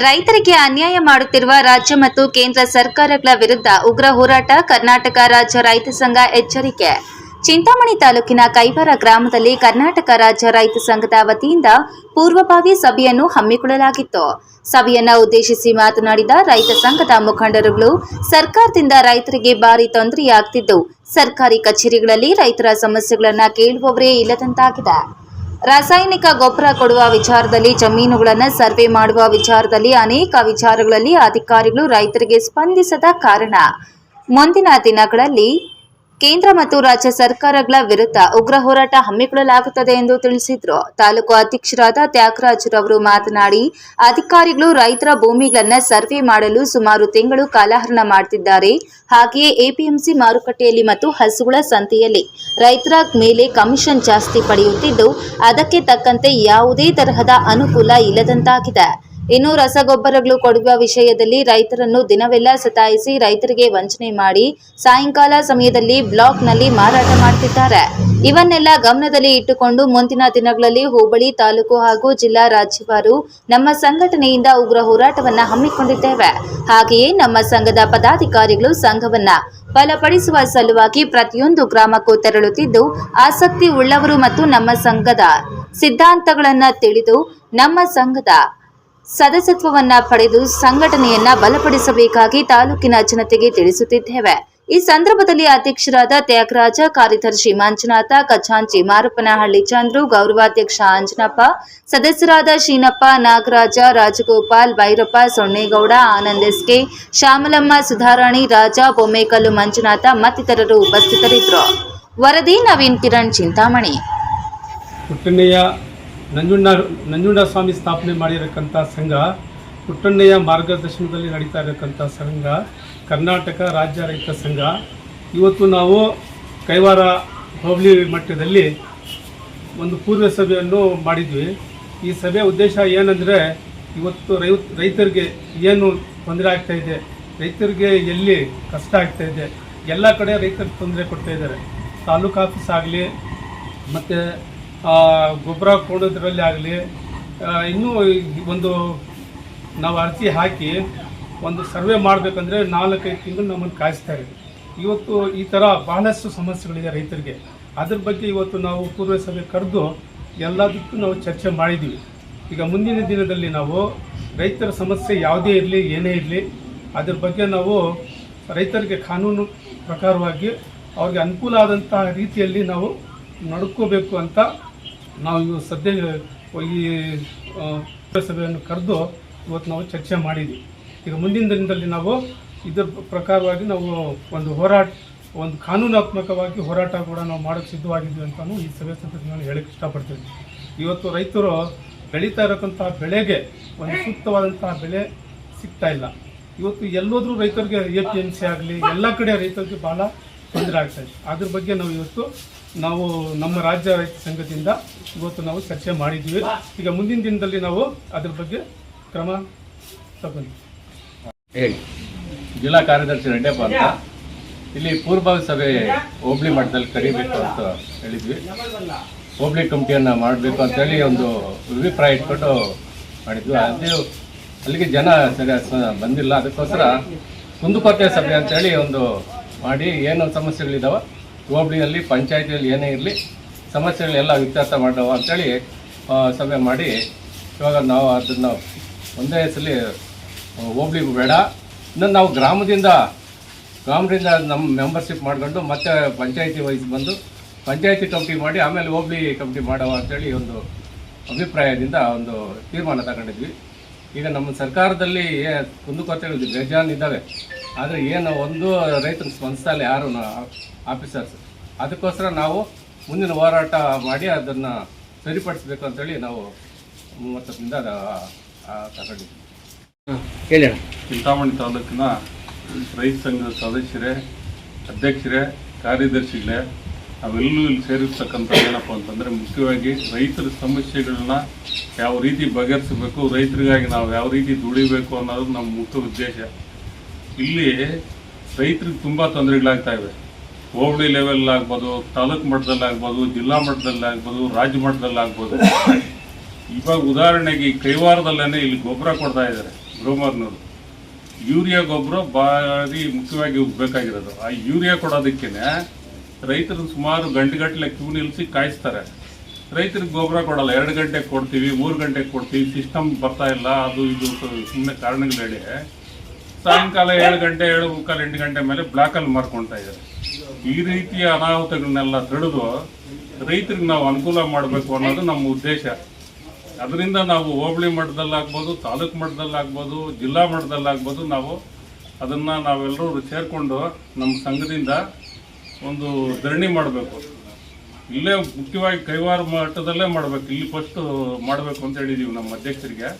ರೈತರಿಗೆ ಅನ್ಯಾಯ ಮಾಡುತ್ತಿರುವ ರಾಜ್ಯ ಮತ್ತು ಕೇಂದ್ರ ಸರ್ಕಾರಗಳ ವಿರುದ್ಧ ಉಗ್ರ ಹೋರಾಟ ಕರ್ನಾಟಕ ರಾಜ್ಯ ರೈತ ಸಂಘ ಎಚ್ಚರಿಕೆ. ಚಿಂತಾಮಣಿ ತಾಲೂಕಿನ ಕೈವಾರ ಗ್ರಾಮದಲ್ಲಿ ಕರ್ನಾಟಕ ರಾಜ್ಯ ರೈತ ಸಂಘದ ವತಿಯಿಂದ ಪೂರ್ವಭಾವಿ ಸಭೆಯನ್ನು ಹಮ್ಮಿಕೊಳ್ಳಲಾಗಿತ್ತು. ಸಭೆಯನ್ನ ಉದ್ದೇಶಿಸಿ ಮಾತನಾಡಿದ ರೈತ ಸಂಘದ ಮುಖಂಡರುಗಳು, ಸರ್ಕಾರದಿಂದ ರೈತರಿಗೆ ಭಾರಿ ತೊಂದರೆಯಾಗ್ತಿದ್ದು, ಸರ್ಕಾರಿ ಕಚೇರಿಗಳಲ್ಲಿ ರೈತರ ಸಮಸ್ಯೆಗಳನ್ನ ಕೇಳುವವರೇ ಇಲ್ಲದಂತಾಗಿದೆ. ರಾಸಾಯನಿಕ ಗೊಬ್ಬರ ಕೊಡುವ ವಿಚಾರದಲ್ಲಿ ಜಮೀನುಗಳನ್ನು ಸರ್ವೆ ಮಾಡುವ ವಿಚಾರದಲ್ಲಿ ಅನೇಕ ವಿಚಾರಗಳಲ್ಲಿ ಅಧಿಕಾರಿಗಳು ರೈತರಿಗೆ ಸ್ಪಂದಿಸದ ಕಾರಣ. ಮುಂದಿನ ದಿನಗಳಲ್ಲಿ ಕೇಂದ್ರ ಮತ್ತು ರಾಜ್ಯ ಸರ್ಕಾರಗಳ ವಿರುದ್ಧ ಉಗ್ರ ಹೋರಾಟ ಹಮ್ಮಿಕೊಳ್ಳಲಾಗುತ್ತದೆ ಎಂದು ತಿಳಿಸಿದ್ರು. ತಾಲೂಕು ಅಧ್ಯಕ್ಷರಾದ ತ್ಯಾಗರಾಜರವರು ಮಾತನಾಡಿ, ಅಧಿಕಾರಿಗಳು ರೈತರ ಭೂಮಿಗಳನ್ನ ಸರ್ವೆ ಮಾಡಲು ಸುಮಾರು ತಿಂಗಳು ಕಾಲಹರಣ ಮಾಡುತ್ತಿದ್ದಾರೆ ಹಾಗೆಯೇ ಎಪಿಎಂಸಿ ಮಾರುಕಟ್ಟೆಯಲ್ಲಿ ಮತ್ತು ಹಸುಗಳ ಸಂತೆಯಲ್ಲಿ ರೈತರ ಮೇಲೆ ಕಮಿಷನ್ ಜಾಸ್ತಿ ಪಡೆಯುತ್ತಿದ್ದು, ಅದಕ್ಕೆ ತಕ್ಕಂತೆ ಯಾವುದೇ ತರಹದ ಅನುಕೂಲ ಇಲ್ಲದಂತಾಗಿದೆ. ಇನ್ನು ರಸಗೊಬ್ಬರಗಳು ಕೊಡುವ ವಿಷಯದಲ್ಲಿ ರೈತರನ್ನು ದಿನವೆಲ್ಲ ಸತಾಯಿಸಿ ರೈತರಿಗೆ ವಂಚನೆ ಮಾಡಿ ಸಾಯಂಕಾಲ ಸಮಯದಲ್ಲಿ ಬ್ಲಾಕ್ನಲ್ಲಿ ಮಾರಾಟ ಮಾಡುತ್ತಿದ್ದಾರೆ ಇವನ್ನೆಲ್ಲ ಗಮನದಲ್ಲಿ ಇಟ್ಟುಕೊಂಡು ಮುಂದಿನ ದಿನಗಳಲ್ಲಿ ಹೋಬಳಿ ತಾಲೂಕು ಹಾಗೂ ಜಿಲ್ಲಾ ರಾಜ್ಯವಾರು ನಮ್ಮ ಸಂಘಟನೆಯಿಂದ ಉಗ್ರ ಹೋರಾಟವನ್ನ ಹಮ್ಮಿಕೊಂಡಿದ್ದೇವೆ. ಹಾಗೆಯೇ ನಮ್ಮ ಸಂಘದ ಪದಾಧಿಕಾರಿಗಳು ಸಂಘವನ್ನ ಬಲಪಡಿಸುವ ಸಲುವಾಗಿ ಪ್ರತಿಯೊಂದು ಗ್ರಾಮಕ್ಕೂ ತೆರಳುತ್ತಿದ್ದು, ಆಸಕ್ತಿ ಉಳ್ಳವರು ಮತ್ತು ನಮ್ಮ ಸಂಘದ ಸಿದ್ಧಾಂತಗಳನ್ನ ತಿಳಿದು ನಮ್ಮ ಸಂಘದ ಸದಸ್ಯತ್ವವನ್ನ ಪಡೆದು ಸಂಘಟನೆಯನ್ನ ಬಲಪಡಿಸಬೇಕಾಗಿ ತಾಲೂಕಿನ ಜನತೆಗೆ ತಿಳಿಸುತ್ತಿದ್ದೇವೆ. ಈ ಸಂದರ್ಭದಲ್ಲಿ ಅಧ್ಯಕ್ಷರಾದ ತ್ಯಾಗರಾಜ, ಕಾರ್ಯದರ್ಶಿ ಮಂಜುನಾಥ ಖಜಾಂಚಿ ಮಾರಪ್ಪನಹಳ್ಳಿ ಚಂದ್ರು, ಗೌರವಾಧ್ಯಕ್ಷ ಅಂಜನಪ್ಪ ಸದಸ್ಯರಾದ ಶೀನಪ್ಪ, ನಾಗರಾಜ, ರಾಜಗೋಪಾಲ್, ಭೈರಪ್ಪ, ಸೊನ್ನೇಗೌಡ, ಆನಂದ್ ಎಸ್ಕೆ ಶ್ಯಾಮಲಮ್ಮ, ಸುಧಾರಾಣಿ, ರಾಜ, ಬೊಮ್ಮೇಕಲ್ಲು, ಮಂಜುನಾಥ ಮತ್ತಿತರರು ಉಪಸ್ಥಿತರಿದ್ದರು. ವರದಿ ನವೀನ್ ಕಿರಣ್ ಚಿಂತಾಮಣಿ. ನಂಜುಂಡ ನಂಜುಂಡ ಸ್ವಾಮಿ ಸ್ಥಾಪನೆ ಮಾಡಿರಕ್ಕಂಥ ಸಂಘ, ಪುಟ್ಟಣ್ಣಯ್ಯ ಮಾರ್ಗದರ್ಶನದಲ್ಲಿ ನಡೀತಾ ಇರಕ್ಕಂಥ ಸಂಘ, ಕರ್ನಾಟಕ ರಾಜ್ಯ ರೈತ ಸಂಘ. ಇವತ್ತು ನಾವು ಕೈವಾರ ಹೋಬಳಿ ಮಟ್ಟದಲ್ಲಿ ಒಂದು ಪೂರ್ವ ಸಭೆಯನ್ನು ಮಾಡಿದ್ವಿ. ಈ ಸಭೆಯ ಉದ್ದೇಶ ಏನಂದರೆ, ಇವತ್ತು ರೈ ರೈತರಿಗೆ ಏನು ತೊಂದರೆ ಆಗ್ತಾ ಇದೆ, ರೈತರಿಗೆ ಎಲ್ಲಿ ಕಷ್ಟ ಆಗ್ತಾ ಇದೆ, ಎಲ್ಲ ಕಡೆ ರೈತರಿಗೆ ತೊಂದರೆ ಕೊಡ್ತಾ ಇದ್ದಾರೆ. ತಾಲೂಕು ಆಫೀಸ್ ಆಗಲಿ, ಮತ್ತು ಗೊಬ್ಬರ ಕೊಡೋದ್ರಲ್ಲಿ ಆಗಲಿ ಇನ್ನೂ ಒಂದು ನಾವು ಅರ್ಜಿ ಹಾಕಿ ಒಂದು ಸರ್ವೆ ಮಾಡಬೇಕಂದ್ರೆ ನಾಲ್ಕೈದು ತಿಂಗಳು ನಮ್ಮನ್ನು ಕಾಯಿಸ್ತಾರೆ ಇವತ್ತು ಈ ಥರ ಬಹಳಷ್ಟು ಸಮಸ್ಯೆಗಳಿದೆ ರೈತರಿಗೆ. ಅದ್ರ ಬಗ್ಗೆ ಇವತ್ತು ನಾವು ಪೂರ್ವ ಸಭೆ ಕರೆದು ಎಲ್ಲದಕ್ಕೂ ನಾವು ಚರ್ಚೆ ಮಾಡಿದ್ದೀವಿ. ಈಗ ಮುಂದಿನ ದಿನದಲ್ಲಿ ನಾವು ರೈತರ ಸಮಸ್ಯೆ ಯಾವುದೇ ಇರಲಿ, ಏನೇ ಇರಲಿ, ಅದ್ರ ಬಗ್ಗೆ ನಾವು ರೈತರಿಗೆ ಕಾನೂನು ಪ್ರಕಾರವಾಗಿ ಅವ್ರಿಗೆ ಅನುಕೂಲ ಆದಂತಹ ರೀತಿಯಲ್ಲಿ ನಾವು ನಡ್ಕೋಬೇಕು ಅಂತ ನಾವು ಇವು ಸದ್ಯ, ಈ ಸಭೆಯನ್ನು ಕರೆದು ಇವತ್ತು ನಾವು ಚರ್ಚೆ ಮಾಡಿದ್ವಿ. ಈಗ ಮುಂದಿನ ದಿನದಲ್ಲಿ ನಾವು ಇದರ ಪ್ರಕಾರವಾಗಿ ನಾವು ಒಂದು ಹೋರಾಟ, ಒಂದು ಕಾನೂನಾತ್ಮಕವಾಗಿ ಹೋರಾಟ ಕೂಡ ನಾವು ಮಾಡೋಕ್ಕೆ ಸಿದ್ಧವಾಗಿದ್ವಿ ಅಂತಲೂ ಈ ಸಭೆ ಸಂದರ್ಭದಲ್ಲಿ ಹೇಳಕ್ಕೆ ಇಷ್ಟಪಡ್ತೀವಿ ಇವತ್ತು ರೈತರು ಬೆಳೀತಾ ಇರತಕ್ಕಂಥ ಬೆಳೆಗೆ ಒಂದು ಸೂಕ್ತವಾದಂತಹ ಬೆಲೆ ಸಿಗ್ತಾ ಇಲ್ಲ. ಇವತ್ತು ಎಲ್ಲೋದ್ರೂ ರೈತರಿಗೆ ಎ ಪಿ ಎಂ ಸಿ ಆಗಲಿ, ಎಲ್ಲ ಕಡೆ ರೈತರಿಗೆ ಭಾಳ ತೊಂದರೆ ಆಗ್ತಾ ಇದೆ. ಅದ್ರ ಬಗ್ಗೆ ನಾವು ಇವತ್ತು ನಾವು ನಮ್ಮ ರಾಜ್ಯ ರೈತ ಸಂಘದಿಂದ ಇವತ್ತು ನಾವು ಚರ್ಚೆ ಮಾಡಿದ್ವಿ ಈಗ ಮುಂದಿನ ದಿನದಲ್ಲಿ ನಾವು ಅದ್ರ ಬಗ್ಗೆ ಕ್ರಮ ತಗೊಂಡು ಹೇಳಿ. ಜಿಲ್ಲಾ ಕಾರ್ಯದರ್ಶಿ ರೆಡ್ಡಪ್ಪ ಅಂತ. ಇಲ್ಲಿ ಪೂರ್ವಭಾವಿ ಸಭೆ ಹೋಬ್ಳಿ ಮಟ್ಟದಲ್ಲಿ ಕರಿಬೇಕು ಅಂತ ಹೇಳಿದ್ವಿ. ಹೋಬ್ಳಿ ಕಮಿಟಿಯನ್ನು ಮಾಡಬೇಕು ಅಂತೇಳಿ ಒಂದು ಅಭಿಪ್ರಾಯ ಇಟ್ಕೊಂಡು ಮಾಡಿದ್ವಿ. ಅದು ಅಲ್ಲಿಗೆ ಜನ ಸರಿ ಬಂದಿಲ್ಲ. ಅದಕ್ಕೋಸ್ಕರ ಕುಂದುಕೊರತೆ ಸಭೆ ಅಂತೇಳಿ ಒಂದು ಮಾಡಿ. ಏನು ಸಮಸ್ಯೆಗಳಿದಾವೆ ಹೋಬಳಿಯಲ್ಲಿ ಪಂಚಾಯತಿಯಲ್ಲಿ ಏನೇ ಇರಲಿ ಸಮಸ್ಯೆಗಳೆಲ್ಲ ಇತ್ಯರ್ಥ ಮಾಡವ ಅಂತೇಳಿ ಆ, ಸಭೆ ಮಾಡಿ ಇವಾಗ ನಾವು ಅದನ್ನು ಒಂದೇ ಸಲ ಹೋಬಳಿ ಬೇಡ. ಇನ್ನೊಂದು ನಾವು ಗ್ರಾಮದಿಂದ ಗ್ರಾಮದಿಂದ ನಮ್ಮ ಮೆಂಬರ್ಶಿಪ್ ಮಾಡ್ಕೊಂಡು ಮತ್ತೆ ಪಂಚಾಯತಿ ವಹಿಸಿ ಬಂದು ಪಂಚಾಯತಿ ಕಮಿಟಿ ಮಾಡಿ ಆಮೇಲೆ ಹೋಬಳಿ ಕಮಿಟಿ ಮಾಡವ ಅಂತೇಳಿ ಒಂದು ಅಭಿಪ್ರಾಯದಿಂದ ಒಂದು ತೀರ್ಮಾನ ತಗೊಂಡಿದ್ವಿ. ಈಗ ನಮ್ಮ ಸರ್ಕಾರದಲ್ಲಿ ಏ ಕುಂದುಕೊರತೆಗಳು ಬೇಜಾನ್ ಇದ್ದಾವೆ ಆದರೆ ಏನು ಒಂದು ರೈತನ ಸ್ಪಂದಿಸ್ತಾ ಇಲ್ಲ ಯಾರು ಆಫೀಸರ್ಸ್ ಅದಕ್ಕೋಸ್ಕರ ನಾವು ಮುಂದಿನ ಹೋರಾಟ ಮಾಡಿ ಅದನ್ನು ಸರಿಪಡಿಸ್ಬೇಕು ಅಂತೇಳಿ ನಾವು ಮೂವತ್ತರಿಂದ ತಗೊಂಡಿದ್ದೀವಿ. ಹೇಳಿ ಚಿಂತಾಮಣಿ ತಾಲೂಕಿನ ರೈತ ಸಂಘದ ಸದಸ್ಯರೇ ಅಧ್ಯಕ್ಷರೇ ಕಾರ್ಯದರ್ಶಿಗಳೇ ನಾವೆಲ್ಲೂ ಇಲ್ಲಿ ಸೇರಿರ್ತಕ್ಕಂಥ ಏನಪ್ಪ ಅಂತಂದರೆ ಮುಖ್ಯವಾಗಿ ರೈತರ ಸಮಸ್ಯೆಗಳನ್ನ ಯಾವ ರೀತಿ ಬಗೆಹರಿಸಬೇಕು ರೈತರಿಗಾಗಿ ನಾವು ಯಾವ ರೀತಿ ದುಡಿಬೇಕು ಅನ್ನೋದು ನಮ್ಮ ಮುಖ್ಯ ಉದ್ದೇಶ. ಇಲ್ಲಿ ರೈತರಿಗೆ ತುಂಬ ತೊಂದರೆಗಳಾಗ್ತಾ ಇವೆ. ಹೋಬಳಿ ಲೆವೆಲ್ ಆಗ್ಬೋದು, ತಾಲೂಕು ಮಟ್ಟದಲ್ಲಿ ಆಗ್ಬೋದು, ಜಿಲ್ಲಾ ಮಟ್ಟದಲ್ಲಿ ಆಗ್ಬೋದು, ರಾಜ್ಯ ಮಟ್ಟದಲ್ಲಿ ಆಗ್ಬೋದು. ಇವಾಗ ಉದಾಹರಣೆಗೆ ಈ ಕೈವಾರದಲ್ಲೇ ಇಲ್ಲಿ ಗೊಬ್ಬರ ಕೊಡ್ತಾ ಇದ್ದಾರೆ ಗ್ರೋಮರ್ನವರು. ಯೂರಿಯಾ ಗೊಬ್ಬರ ಭಾರಿ ಮುಖ್ಯವಾಗಿ ಬೇಕಾಗಿರೋದು ಆ ಯೂರಿಯಾ ಕೊಡೋದಕ್ಕೇನೆ ರೈತರು ಸುಮಾರು ಗಂಟೆಗಟ್ಟಲೆ ಕ್ಯೂ ನಿಲ್ಲಿಸಿ ಕಾಯಿಸ್ತಾರೆ. ರೈತರಿಗೆ ಗೊಬ್ಬರ ಕೊಡಲ್ಲ, ಎರಡು ಗಂಟೆಗೆ ಕೊಡ್ತೀವಿ, ಮೂರು ಗಂಟೆಗೆ ಕೊಡ್ತೀವಿ, ಸಿಸ್ಟಮ್ ಬರ್ತಾ ಇಲ್ಲ, ಅದು ಇದು ಸುಮ್ಮನೆ ಕಾರಣಗಳು ಹೇಳಿ ಸಾಯಂಕಾಲ ಏಳು ಗಂಟೆ, ಏಳು ಮುಕ್ಕಾಲು ಎಂಟು ಗಂಟೆ ಮೇಲೆ ಬ್ಲಾಕಲ್ಲಿ ಮಾರ್ಕೊಳ್ತಾ ಇದ್ದಾರೆ. ಈ ರೀತಿಯ ಅನಾಹುತಗಳನ್ನೆಲ್ಲ ತಡೆದು ರೈತರಿಗೆ ನಾವು ಅನುಕೂಲ ಮಾಡಬೇಕು ಅನ್ನೋದು ನಮ್ಮ ಉದ್ದೇಶ. ಅದರಿಂದ ನಾವು ಹೋಬಳಿ ಮಟ್ಟದಲ್ಲಾಗ್ಬೋದು, ತಾಲೂಕು ಮಟ್ಟದಲ್ಲಾಗ್ಬೋದು, ಜಿಲ್ಲಾ ಮಟ್ಟದಲ್ಲಾಗ್ಬೋದು ನಾವು ಅದನ್ನು ನಾವೆಲ್ಲರೂ ಸೇರಿಕೊಂಡು ನಮ್ಮ ಸಂಘದಿಂದ ಒಂದು ಧರಣಿ ಮಾಡಬೇಕು. ಇಲ್ಲೇ ಮುಖ್ಯವಾಗಿ ಕೈವಾರ ಮಟ್ಟದಲ್ಲೇ ಮಾಡಬೇಕು. ಇಲ್ಲಿ ಫಸ್ಟ್ ಮಾಡಬೇಕು ಅಂತ ಹೇಳಿದ್ದೀವಿ ನಮ್ಮ ಅಧ್ಯಕ್ಷರಿಗೆ.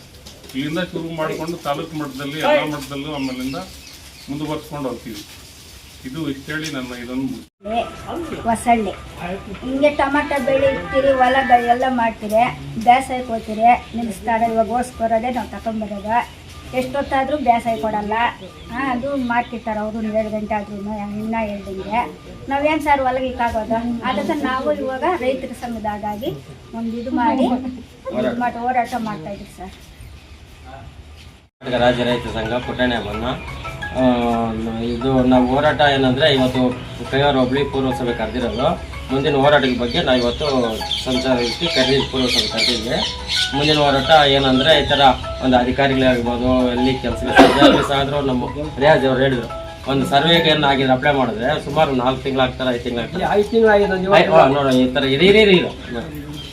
ಇಲ್ಲಿಂದ ಶುರು ಮಾಡಿಕೊಂಡು ತಾಲೂಕು ಮಟ್ಟದಲ್ಲಿ ಎಲ್ಲ ಮಟ್ಟದಲ್ಲೂ ಆಮೇಲಿಂದ ಮುಂದುವರ್ಸ್ಕೊಂಡು ಹೋಗ್ತೀವಿ. ಇದು ಇಷ್ಟೇಳಿ ಹೇಳಿ ನನ್ನ ಇದೊಂದು. ಹೊಸಳ್ಳಿ. ಹಿಂಗೆ ಟೊಮಾಟೊ ಬೆಳೆ ಇಡ್ತೀರಿ ಹೊಲ ಎಲ್ಲ ಮಾಡ್ತೀರಿ ಬೇಸಾಯ ಹೋಗ್ತೀರಿ ನಿಲ್ಲಿಸ್ತಾರೆ ಇವಾಗ ಓಸ್ಕೊರೋದೇ ನಾವು ತಗೊಂಬರೋದು ಎಷ್ಟೊತ್ತಾದರೂ ಬೇಸಾಯ ಕೊಡಲ್ಲ. ಹಾಂ ಅದು ಮಾಡ್ತಿರ್ತಾರೆ ಅವರು ಎರಡು ಗಂಟೆ ಆದ್ರೂ ಇನ್ನೂ ಹೇಳ್ದಂಗೆ. ನಾವೇನು ಸರ್ ಹೊಲಗಿಕ್ಕಾಗೋದು ಅದಕ್ಕೆ ನಾವು ಇವಾಗ ರೈತರ ಸಂಘದಾಗಾಗಿ ಒಂದು ಇದು ಮಾಡಿ ಮಾಡಿ ಹೋರಾಟ ಮಾಡ್ತಾ ಇದ್ದೀವಿ ಸರ್. ರಾಜ್ಯ ರೈತ ಸಂಘ ಪುಟ್ಟಣ್ಣ ಇದು ನಾವು ಹೋರಾಟ ಏನಂದರೆ ಇವತ್ತು ಕೈವಾರ ಹೋಬಳಿ ಪೂರ್ವಸಭೆ ಕರೆದಿರೋದು. ಮುಂದಿನ ಹೋರಾಟದ ಬಗ್ಗೆ ನಾವು ಇವತ್ತು ಸಂಚಾರಕ್ಕೆ ಕರೆದಿ ಪೂರ್ವಸಭೆ ಕರೆದಿದ್ವಿ ಮುಂದಿನ ಹೋರಾಟ ಏನಂದರೆ ಈ ಥರ ಒಂದು ಅಧಿಕಾರಿಗಳಾಗ್ಬೋದು ಎಲ್ಲಿ ಕೆಲಸ ಆದರೂ ನಮ್ಮ ರಿಯಾಜ್ ಅವರು ಹೇಳಿದ್ರು. ಒಂದು ಸರ್ವೆಗೆ ಏನು ಆಗಿದೆ ಅಪ್ಲೈ ಮಾಡಿದ್ರೆ ಸುಮಾರು ನಾಲ್ಕು ತಿಂಗಳು ಆಗ್ತಾರೆ ಐದು ತಿಂಗಳು ಆಗ್ತಾರೆ. ಐದು ತಿಂಗಳಾಗಿದೆ ನೋಡಿ ಈ ಥರ ಇರೀ ಇರಿ ಇದು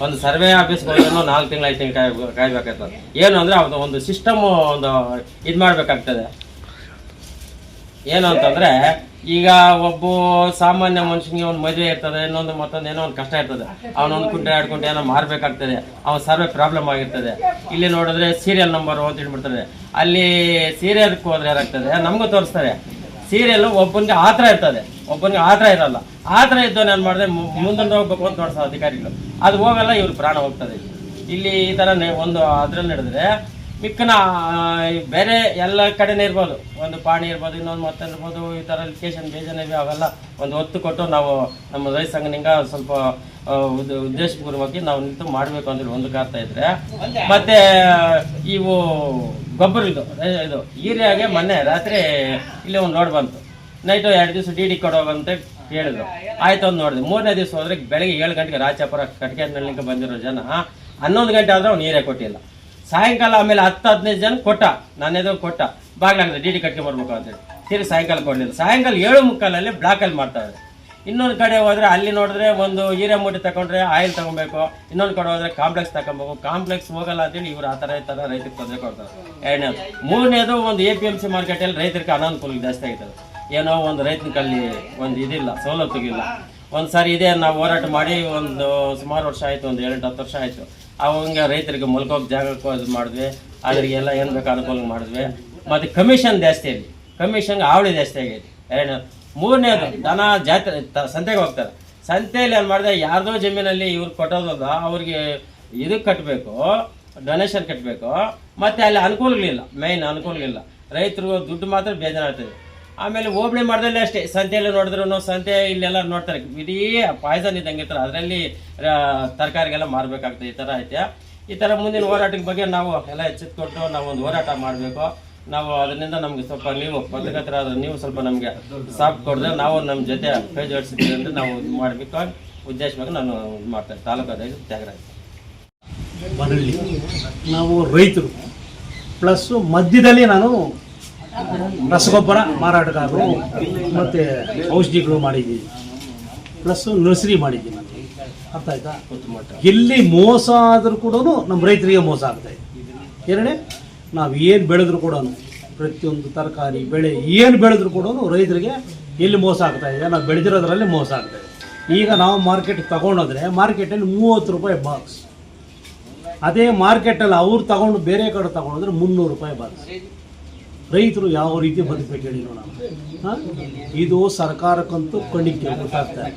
ಒಂದು ಸರ್ವೆ ಆಫೀಸ್ ಹೋದ್ರು ನಾಲ್ಕು ತಿಂಗಳು ಐದು ತಿಂಗಳು ಕಾಯ್ಬೇಕಾಯ್ತದೆ ಕಾಯ್ಬೇಕಾಗ್ತದೆ. ಏನು ಅಂದರೆ ಅದು ಒಂದು ಸಿಸ್ಟಮ್ ಒಂದು ಇದು ಮಾಡಬೇಕಾಗ್ತದೆ ಏನು ಅಂತಂದರೆ, ಈಗ ಒಬ್ಬ ಸಾಮಾನ್ಯ ಮನುಷ್ಯನಿಗೆ ಒಂದು ಮದುವೆ ಇರ್ತದೆ, ಇನ್ನೊಂದು ಮತ್ತೊಂದು ಏನೋ ಒಂದು ಕಷ್ಟ ಇರ್ತದೆ. ಅವನೊಂದು ಕುಂಟೆ ಆಡ್ಕೊಂಡು ಏನೋ ಮಾರಬೇಕಾಗ್ತದೆ, ಅವನ ಸರ್ವೆ ಪ್ರಾಬ್ಲಮ್ ಆಗಿರ್ತದೆ. ಇಲ್ಲಿ ನೋಡಿದ್ರೆ ಸೀರಿಯಲ್ ನಂಬರ್ ಅಂತ ಹೇಳ್ಬಿಡ್ತಾರೆ. ಅಲ್ಲಿ ಸೀರಿಯಲ್ಗೆ ಹೋದ್ರೆ ಏನಾಗ್ತದೆ, ನಮಗೂ ತೋರಿಸ್ತಾರೆ. ಸೀರಿಯಲ್ ಒಬ್ಬನಿಗೆ ಆ ಇರ್ತದೆ, ಒಬ್ಬನಿಗೆ ಆ ಇರಲ್ಲ. ಆ ಥರ ಏನು ಮಾಡಿದ್ರೆ ಮುಂದೊಂದು ಹೋಗ್ಬೇಕು ಅಂತ ನೋಡ್ತಾರೆ ಅಧಿಕಾರಿಗಳು. ಅದು ಹೋಗಲ್ಲ, ಇವ್ರು ಪ್ರಾಣ ಹೋಗ್ತದೆ. ಇಲ್ಲಿ ಈ ಥರ ಒಂದು ಅದ್ರಲ್ಲಿ ನಡೆದ್ರೆ ಮಿಕ್ಕನ ಬೇರೆ ಎಲ್ಲ ಕಡೆನೇ ಇರ್ಬೋದು. ಒಂದು ಪಾಣಿ ಇರ್ಬೋದು, ಇನ್ನೊಂದು ಮತ್ತೆ ಇರ್ಬೋದು, ಈ ಥರ ಲೊಕೇಶನ್ ಬೇಜನೇ ಅವೆಲ್ಲ ಒಂದು ಒತ್ತು ಕೊಟ್ಟು ನಾವು ನಮ್ಮ ರೈತ ಸಂಘನಿಂದ ಸ್ವಲ್ಪ ಉದ್ ಉದ್ದೇಶಪೂರ್ವಕ್ಕೆ ನಾವು ನಿಂತು ಮಾಡಬೇಕು ಅಂದ್ರೆ ಒಂದು ಕಾರ್ತಾ ಇದ್ರೆ. ಮತ್ತೆ, ಇವು ಗೊಬ್ಬರ ಇದು ಇದು ಈರಿಯಾಗೆ ಮೊನ್ನೆ ರಾತ್ರಿ ಇಲ್ಲಿ ಒಂದು ನೋಡ್ ಬಂತು. ನೈಟು ಎರಡು ದಿವಸ ಡಿ ಡಿ ಕೊಡೋವಂತ ಹೇಳಿದ್ರು ಆಯ್ತು ಒಂದು ನೋಡಿದೆ. ಮೂರನೇ ದಿವಸ ಹೋದ್ರೆ ಬೆಳಗ್ಗೆ ಏಳು ಗಂಟೆಗೆ ರಾಜಾಪುರ ಕಟ್ಕೆ ಮೇಲಿಂದ ಬಂದಿರೋ ಜನ, ಹನ್ನೊಂದು ಗಂಟೆ ಆದ್ರೆ ಅವ್ನು ನೀರೇ ಕೊಟ್ಟಿಲ್ಲ. ಸಾಯಂಕಾಲ ಆಮೇಲೆ ಹತ್ತು, ಹದಿನೈದು ಜನ ಕೊಟ್ಟ. ನಾನೇದೋ ಕೊಟ್ಟ. ಬಾಗಿಲಾಗಿದೆ ಡಿ ಡಿ ಕಟ್ಟಿ ಬರ್ಬೇಕು ಅಂತೇಳಿ ತಿರುಗಿ ಸಾಯಂಕಾಲ ಕೊಡಲಿಲ್ಲ. ಸಾಯಂಕಾಲ ಏಳು ಮುಕ್ಕಾಲಲ್ಲಿ ಬ್ಲಾಕಲ್ಲಿ ಮಾಡ್ತಾರೆ ಇನ್ನೊಂದು ಕಡೆ ಹೋದರೆ ಅಲ್ಲಿ ನೋಡಿದ್ರೆ ಒಂದು ಮೂಟೆ ತಗೊಂಡ್ರೆ ಆಯಿಲ್ ತಗೊಬೇಕು. ಇನ್ನೊಂದು ಕಡೆ ಹೋದರೆ ಕಾಂಪ್ಲೆಕ್ಸ್ ತಗೊಬೇಕು ಕಾಂಪ್ಲೆಕ್ಸ್ ಹೋಗಲ್ಲ ಅಂತೇಳಿ ಇವರು ಆ ಥರ ಈ ಥರ ರೈತರಿಗೆ ತೊಂದರೆ ಕೊಡ್ತಾರೆ. ಎರಡನೇದು. ಮೂರನೇದು ಒಂದು ಎ ಪಿ ಎಂ ಸಿ ಮಾರ್ಕೆಟಲ್ಲಿ ರೈತರಿಗೆ ಅನಾನುಕೂಲ ಜಾಸ್ತಿ ಆಗ್ತದೆ ಏನೋ ಒಂದು ರೈತನ ಕಲ್ಲಿ ಒಂದು ಇದಿಲ್ಲ ಸವಲತ್ತುಗಿಲ್ಲ ಒಂದು ಸಾರಿ ಇದೇ, ನಾವು ಹೋರಾಟ ಮಾಡಿ ಒಂದು ಸುಮಾರು ವರ್ಷ ಆಯಿತು, ಒಂದು ಏಳೆಂಟು, ಹತ್ತು ವರ್ಷ ಆಯಿತು. ಅವಂಗೆ ರೈತರಿಗೆ ಮಲ್ಕೋಕೆ ಜಾಗಕ್ಕೆ ಅದು ಮಾಡಿದ್ವಿ. ಅದ್ರಿಗೆಲ್ಲ ಏನು ಬೇಕು ಅನುಕೂಲ ಮಾಡಿದ್ವಿ. ಮತ್ತು ಕಮಿಷನ್ ಜಾಸ್ತಿ ಆಗಿ ಕಮಿಷನ್ಗೆ ಆವಳಿ ಜಾಸ್ತಿ ಆಗೈತಿ ಏನು ಮೂರನೇದು, ದನ ಜಾತ್ರೆ ಸಂತೆಗೆ ಹೋಗ್ತಾರೆ. ಸಂತೆಯಲ್ಲಿ ಏನು ಮಾಡಿದೆ, ಯಾರ್ದೋ ಜಮೀನಲ್ಲಿ ಇವ್ರು ಕೊಟ್ಟೋದ ಅವ್ರಿಗೆ ಇದು ಕಟ್ಟಬೇಕು ಡೊನೇಷನ್ ಕಟ್ಟಬೇಕು ಮತ್ತು ಅಲ್ಲಿ ಅನುಕೂಲಗಳಿಲ್ಲ. ಮೇಯ್ನ್ ಅನುಕೂಲಗಳಿಲ್ಲ. ರೈತರು ದುಡ್ಡು ಮಾತ್ರ ಬೇಜಾರಾಗ್ತದೆ. ಆಮೇಲೆ ಹೋಬಳಿ ಮಾಡ್ದಲ್ಲೇ ಅಷ್ಟೇ. ಸಂತೆಯಲ್ಲಿ ನೋಡಿದ್ರು ಸಂತೆ ಇಲ್ಲೆಲ್ಲ ನೋಡ್ತಾರೆ. ಇಡೀ ಪಾಯ್ಸನ್ ಇದ್ದಂಗೆ ಇರ್ತಾರೆ. ಅದರಲ್ಲಿ ತರಕಾರಿಗೆಲ್ಲ ಮಾರಬೇಕಾಗ್ತದೆ. ಈ ಥರ ಐತೆ. ಈ ಥರ ಮುಂದಿನ ಹೋರಾಟದ ಬಗ್ಗೆ ನಾವು ಎಲ್ಲ ಎಚ್ಚೆತ್ಕೊಟ್ಟು ನಾವು ಒಂದು ಹೋರಾಟ ಮಾಡಬೇಕು. ನಾವು ಅದರಿಂದ ನಮಗೆ ಸ್ವಲ್ಪ ನೀವು ಪತ್ರಕರ್ತರ ನೀವು ಸ್ವಲ್ಪ ನಮಗೆ ಸಾಪ್ ಕೊಡಿದ್ರೆ ನಾವು ನಮ್ಮ ಜೊತೆ ಕೈ ಜೋಡಿಸಿದ್ದೀವಿ ಅಂತ ನಾವು ಇದು ಮಾಡಬೇಕು. ಉದ್ದೇಶವಾಗಿ ನಾನು ಇದು ಮಾಡ್ತೇನೆ. ತಾಲೂಕು ಅಧ್ಯಕ್ಷ ತ್ಯಾಗರಾಜ್. ನಾವು ರೈತರು. ಪ್ಲಸ್ಸು ಮಧ್ಯದಲ್ಲಿ ನಾನು ರಸಗೊಬ್ಬರ ಮಾರಾಟಗಾರರು ಮತ್ತು ಔಷಧಿಗಳು ಮಾಡಿದ್ದೀವಿ ಪ್ಲಸ್ಸು ನರ್ಸರಿ ಮಾಡಿದ್ದೀವಿ ನಾನು ಅರ್ಥ ಆಯ್ತಾ? ಎಲ್ಲಿ ಮೋಸ ಆದರೂ ಕೂಡ ನಮ್ಮ ರೈತರಿಗೆ ಮೋಸ ಆಗ್ತಾ ಇದೆ. ಎರಡನೇ, ನಾವು ಏನು ಬೆಳೆದ್ರು ಕೂಡ ಪ್ರತಿಯೊಂದು ತರಕಾರಿ, ಬೆಳೆ ಏನು ಬೆಳೆದ್ರು ಕೂಡ ರೈತರಿಗೆ ಎಲ್ಲಿ ಮೋಸ ಆಗ್ತಾ ಇದೆ? ನಾವು ಬೆಳೆದಿರೋದ್ರಲ್ಲಿ ಮೋಸ ಆಗ್ತಾ ಇದೆ. ಈಗ ನಾವು ಮಾರ್ಕೆಟ್ಗೆ ತಗೊಂಡೋದ್ರೆ ಮಾರ್ಕೆಟಲ್ಲಿ ಮೂವತ್ತು ರೂಪಾಯಿ ಬಾಕ್ಸ್ ಅದೇ ಮಾರ್ಕೆಟಲ್ಲಿ ಅವ್ರು ತಗೊಂಡು ಬೇರೆ ಕಡೆ ತಗೊಂಡೋದ್ರೆ ಮುನ್ನೂರು ರೂಪಾಯಿ ಬಾಕ್ಸ್ ರೈತರು ಯಾವ ರೀತಿ ಬದುಕಬೇಕು ಹೇಳಿ ನೋಡೋಣ. ಇದು ಸರ್ಕಾರಕ್ಕಂತೂ ಕಣ್ಣಿಗೆ ಗೊತ್ತಾಗ್ತದೆ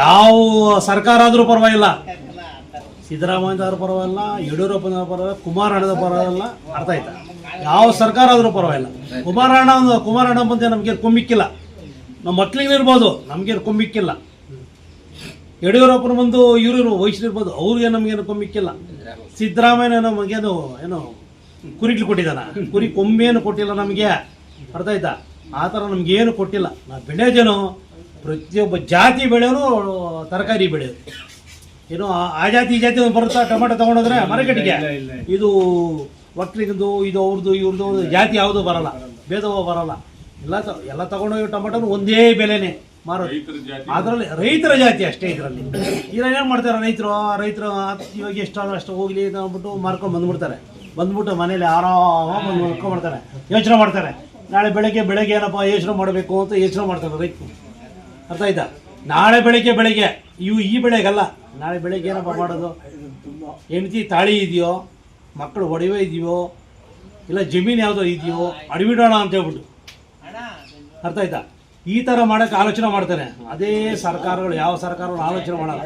ಯಾವ ಸರ್ಕಾರ ಆದರೂ ಪರವಾಗಿಲ್ಲ. ಸಿದ್ದರಾಮಯ್ಯದವ್ರ ಪರವಾಗಿಲ್ಲ, ಯಡಿಯೂರಪ್ಪನವ್ರ ಪರವಾಗಿಲ್ಲ ಕುಮಾರಣ್ಣದ ಪರವಾಗಿಲ್ಲ, ಅರ್ಥ ಆಯ್ತಾ? ಯಾವ ಸರ್ಕಾರ ಆದರೂ ಪರವಾಗಿಲ್ಲ. ಕುಮಾರಣ್ಣ ಕುಮಾರಣ್ಣ ಬಂದೆ ನಮಗೆ ಕೊಂಬಿಕ್ಕಿಲ್ಲ ನಮ್ಮ ಮಕ್ಳಿಗೂ ಇರ್ಬೋದು, ನಮಗೇನು ಕೊಂಬಿಕ್ಕಿಲ್ಲ ಯಡಿಯೂರಪ್ಪನ ಬಂದು ಇವರು ವಯಸ್ಸಿರ್ಬೋದು ಅವ್ರಿಗೆ ನಮಗೇನು ಕೊಂಬಿಕ್ಕಿಲ್ಲ ಸಿದ್ದರಾಮಯ್ಯ ನಮಗೇನು, ಏನು ಕುರಿಗಳು ಕೊಟ್ಟಿದ್ದಾನ. ಕುರಿ ಕೊಂಬೇನು ಕೊಟ್ಟಿಲ್ಲ ನಮಗೆ. ಅರ್ಥ ಆಯ್ತಾ ಆ ಥರ ನಮಗೇನು ಕೊಟ್ಟಿಲ್ಲ. ನಾವು ಬೆಳೆಯೋದೇನು ಪ್ರತಿಯೊಬ್ಬ ಜಾತಿ ಬೆಳೆಯೋನು ತರಕಾರಿ ಬೆಳೆಯೋದು. ಏನು ಆ- ಆ ಜಾತಿ ಈ ಜಾತಿ ಬರುತ್ತಾ? ಟೊಮೆಟೊ ತಗೊಂಡೋದ್ರೆ ಮಾರ್ಕೆಟ್ಗೆ ಇದು ಒಟ್ಟಿಗಿಂದು ಇದು ಅವ್ರದ್ದು ಇವ್ರದ್ದು ಜಾತಿ ಯಾವುದು ಬರಲ್ಲ. ಭೇದವ ಬರಲ್ಲ. ಎಲ್ಲ ಎಲ್ಲ ತಗೊಂಡೋಗಿ ಟೊಮೆಟೊನು ಒಂದೇ ಬೆಲೆನೇ ಮಾರೋದು. ರೈತರ ಜಾತಿ. ಅದರಲ್ಲಿ ರೈತರ ಜಾತಿ ಅಷ್ಟೇ ಇದರಲ್ಲಿ. ಇದ್ರಲ್ಲಿ ಏನು ಮಾಡ್ತಾರೆ ರೈತರು? ರೈತರು ಇವಾಗ ಎಷ್ಟಾದ್ರೂ ಅಷ್ಟು ಹೋಗ್ಲಿ ಅಂತ ಅಂದ್ಬಿಟ್ಟು ಮಾರ್ಕೊಂಡು ಬಂದ್ಬಿಡ್ತಾರೆ. ಬಂದ್ಬಿಟ್ಟು ಮನೇಲಿ ಆರಾಮ ಬಂದು ಮಾಡ್ತಾರೆ ಯೋಚನೆ ಮಾಡ್ತಾರೆ ನಾಳೆ ಬೆಳಗ್ಗೆ ಬೆಳಗ್ಗೆ ಏನಪ್ಪ ಯೋಚನೆ ಮಾಡಬೇಕು ಅಂತ ಯೋಚನೆ ಮಾಡ್ತಾರೆ ರೈತರು. ಅರ್ಥ ಆಯ್ತಾ? ನಾಳೆ ಬೆಳಗ್ಗೆ ಬೆಳಗ್ಗೆ. ಇವು ಈ ಬೆಳೆಗಲ್ಲ. ನಾಳೆ ಬೆಳಗ್ಗೆ ಏನಪ್ಪ ಮಾಡೋದು? ಹೆಂಡತಿ ತಾಳಿ ಇದೆಯೋ ಮಕ್ಕಳು ಒಡವೆ ಇದೆಯೋ ಇಲ್ಲ ಜಮೀನು ಯಾವುದೋ ಇದೆಯೋ ಅಡವಿಡೋಣ ಅಂತ ಹೇಳ್ಬಿಟ್ಟು. ಅರ್ಥ ಆಯ್ತಾ? ಈ ಥರ ಮಾಡೋಕ್ಕೆ ಆಲೋಚನೆ ಮಾಡ್ತಾರೆ ಅದೇ ಸರ್ಕಾರಗಳು ಯಾವ ಸರ್ಕಾರಗಳು ಆಲೋಚನೆ ಮಾಡಲ್ಲ.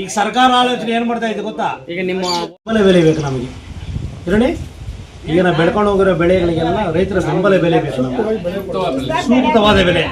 ಈಗ ಸರ್ಕಾರ ಆಲೋಚನೆ ಏನು ಮಾಡ್ತಾ ಇದೆ ಗೊತ್ತಾ? ಈಗ ನಿಮ್ಮ ಬೆಲೆ ಬೆಳಿಬೇಕು ನಮಗೆ. ಇರಲಿ? ಈಗ ನಾವು ಬೆಳ್ಕೊಂಡು ಹೋಗಿರೋ ಬೆಳೆಗಳಿಗೆಲ್ಲ ರೈತರ ಬೆಂಬಲ ಬೆಲೆ ಬೇಕು ನಮಗೆ. ಸೂಕ್ತವಾದ ಬೆಲೆ.